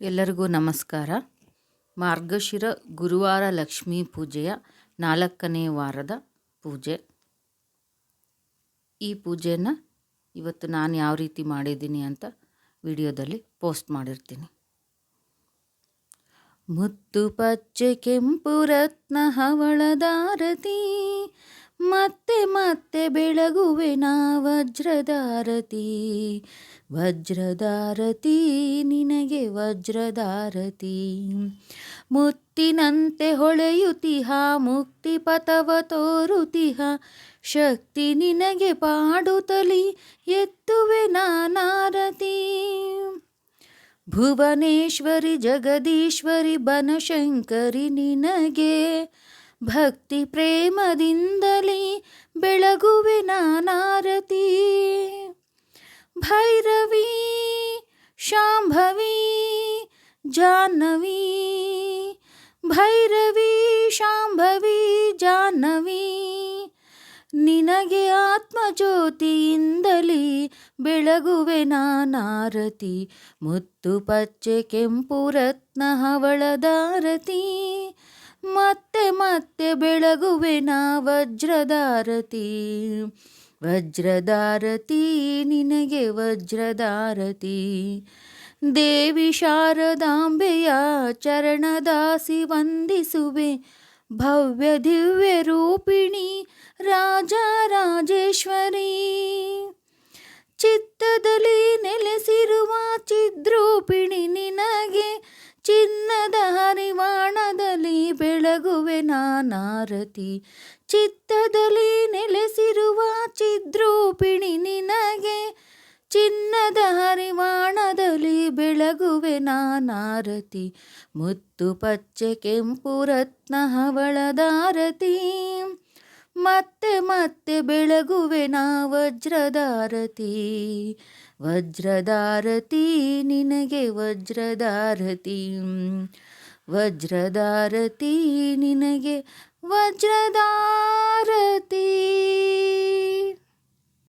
ಎಲ್ಲರಿಗೂ ನಮಸ್ಕಾರ. ಮಾರ್ಗಶಿರ ಗುರುವಾರ ಲಕ್ಷ್ಮೀ ಪೂಜೆಯ ನಾಲ್ಕನೇ ವಾರದ ಪೂಜೆ. ಈ ಪೂಜೆಯನ್ನು ಇವತ್ತು ನಾನು ಯಾವ ರೀತಿ ಮಾಡಿದ್ದೀನಿ ಅಂತ ವಿಡಿಯೋದಲ್ಲಿ ಪೋಸ್ಟ್ ಮಾಡಿರ್ತೀನಿ. ಮುತ್ತು ಪಚ್ಚೆ ಕೆಂಪು ರತ್ನ ಹವಳದಾರತಿ ಬೆಳಗುವೆ ನಾ ವಜ್ರದಾರತಿ ವಜ್ರದಾರತಿ ನಿನಗೆ ವಜ್ರದಾರತಿ ಮುತ್ತಿನಂತೆ ಹೊಳೆಯುತಿಹ, ಮುಕ್ತಿ ಪಥವ ತೋರುತಿಹ. ಶಕ್ತಿ ನಿನಗೆ ಪಾಡುತ್ತಲಿ ಎತ್ತುವೆ ನಾನಾರತಿ ಭುವನೇಶ್ವರಿ, ಜಗದೀಶ್ವರಿ, ಬನಶಂಕರಿ ನಿನಗೆ ಭಕ್ತಿ ಪ್ರೇಮದಿಂದಲೇ ಬೆಳಗುವೆ ನಾನಾರತಿ. ಭೈರವಿ, ಶಾಂಭವಿ, ಜಾಹ್ನವಿ. ಭೈರವಿ, ಶಾಂಭವಿ ಜಾನವಿ ನಿನಗೆ ಆತ್ಮಜ್ಯೋತಿಯಿಂದಲೇ ಬೆಳಗುವೆ ನಾನಾರತಿ. ಮುತ್ತು ಪಚ್ಚೆ ಕೆಂಪು ರತ್ನ ಹವಳದಾರತಿ ಮತ್ತೆ ಮತ್ತೆ ಬೆಳಗುವೆ ನಾ ವಜ್ರದಾರತಿ ವಜ್ರದಾರತಿ ನಿನಗೆ ವಜ್ರದಾರತಿ ದೇವಿ ಶಾರದಾಂಬೆಯ ಚರಣದಾಸಿ ವಂದಿಸುವೆ. ಭವ್ಯ ದಿವ್ಯ ರೂಪಿಣಿ ರಾಜ ರಾಜೇಶ್ವರಿ. ಚಿತ್ತದಲ್ಲಿ ನೆಲೆಸಿರುವ ಚಿದ್ರೂಪಿಣಿ ನಾನಾರತಿ. ಚಿತ್ತದಲ್ಲಿ ನೆಲೆಸಿರುವ ಚಿದ್ರೂಪಿಣಿ ನಿನಗೆ, ಚಿನ್ನದ ಹರಿವಾಣದಲ್ಲಿ ಬೆಳಗುವೆ ನಾನಾರತಿ. ಮುತ್ತು ಪಚ್ಚೆ ಕೆಂಪು ರತ್ನ ಹವಳದಾರತಿ. ಮತ್ತೆ ಮತ್ತೆ ಬೆಳಗುವೆ ನಾ ವಜ್ರದಾರತಿ. ವಜ್ರದಾರತಿ, ನಿನಗೆ ವಜ್ರದಾರತಿ. ವಜ್ರದಾರತಿ ನಿನಗೆ ವಜ್ರದಾರತಿ